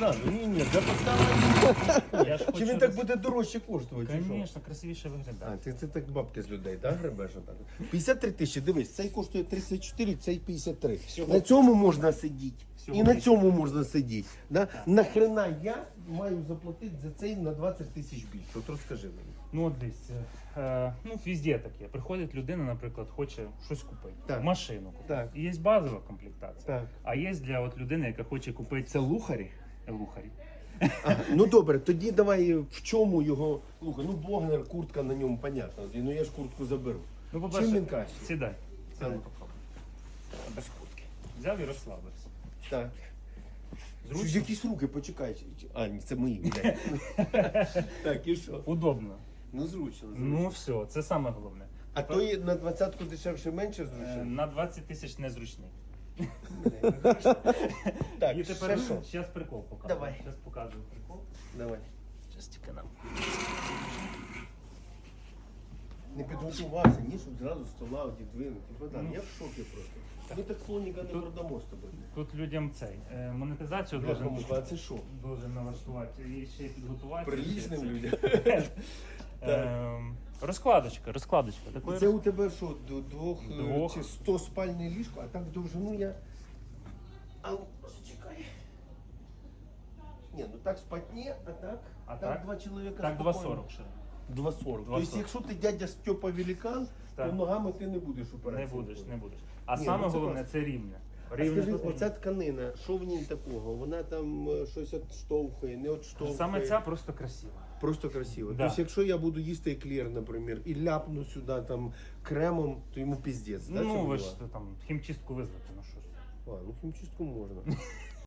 Зразу, ні, ні. Я ж Чи хочу він так роз- буде дорожче коштувати? чи що? Звісно, красивіше виглядає. А, ти це так бабки з людей, так, гребеш отак? 53 тисячі, дивись, цей коштує 34, цей 53. Всього- На цьому можна сидіти. Всього І на цьому можна сидіти. Да? Нахрена я маю заплатити за цей на 20 тисяч більше? От розкажи мені. Ну, от дивись, е, ну, везде таке. Приходить людина, наприклад, хоче щось купити. Так. Машину купити. Так. І є базова комплектація. Так. А є для от людини, яка хоче купити Це лухарі? Лухарі. А, ну добре, тоді давай в чому його. Слухай, ну Богнер, куртка на ньому, понятно. Ну я ж куртку заберу. Ну, Чим він краще? Сідай. Сідай, ну. Без куртки. Взяв і розслабився. Так. Зручно? Якісь руки, почекай. А, ні, це мої. блядь. так, і що? Удобно. Ну зручно. зручно. Ну все, це саме головне. А то є на двадцятку дешевше менше Е, зручно? На 20 тисяч незручний. Так, І ще тепер що? зараз прикол покажу. Давай. Зараз показую прикол. Давай. Зараз тільки нам. Не підготувався, ні, щоб зразу стола одідвинути. Богдан, Ну. я в шокі просто. Ми так слоніка не Тут- продамо з тобою. Тут людям цей е, монетизацію должен, муха, а це що? должен налаштувати і ще й підготувати. Приличним Ще людям. Розкладочка, розкладочка. Такої Це у тебе що, до двох, е, Двох. чи 100 спальне ліжко, а так в довжину я. А ну, чекай. Ні, ну так спать ні, а так. А так, так? два чоловіка. Так, спокійно. 2,40 ширина. 2,40. 2,40. Тобто, якщо ти дядя Степа Великан, то ногами ти не будеш Не будеш, не будеш. А Ні, саме ну це головне класно. це рівне. А Рівне скажи, тут оця тканина, що в ній такого? Вона там е, щось відштовхує, не відштовхує. Саме ця просто красива. Просто красиво. Да. Тобто, якщо я буду їсти еклер, наприклад, і ляпну сюди там кремом, то йому піздець. да, ну, ви діла? ж там хімчистку визвати, ну що ж. А, ну хімчистку можна.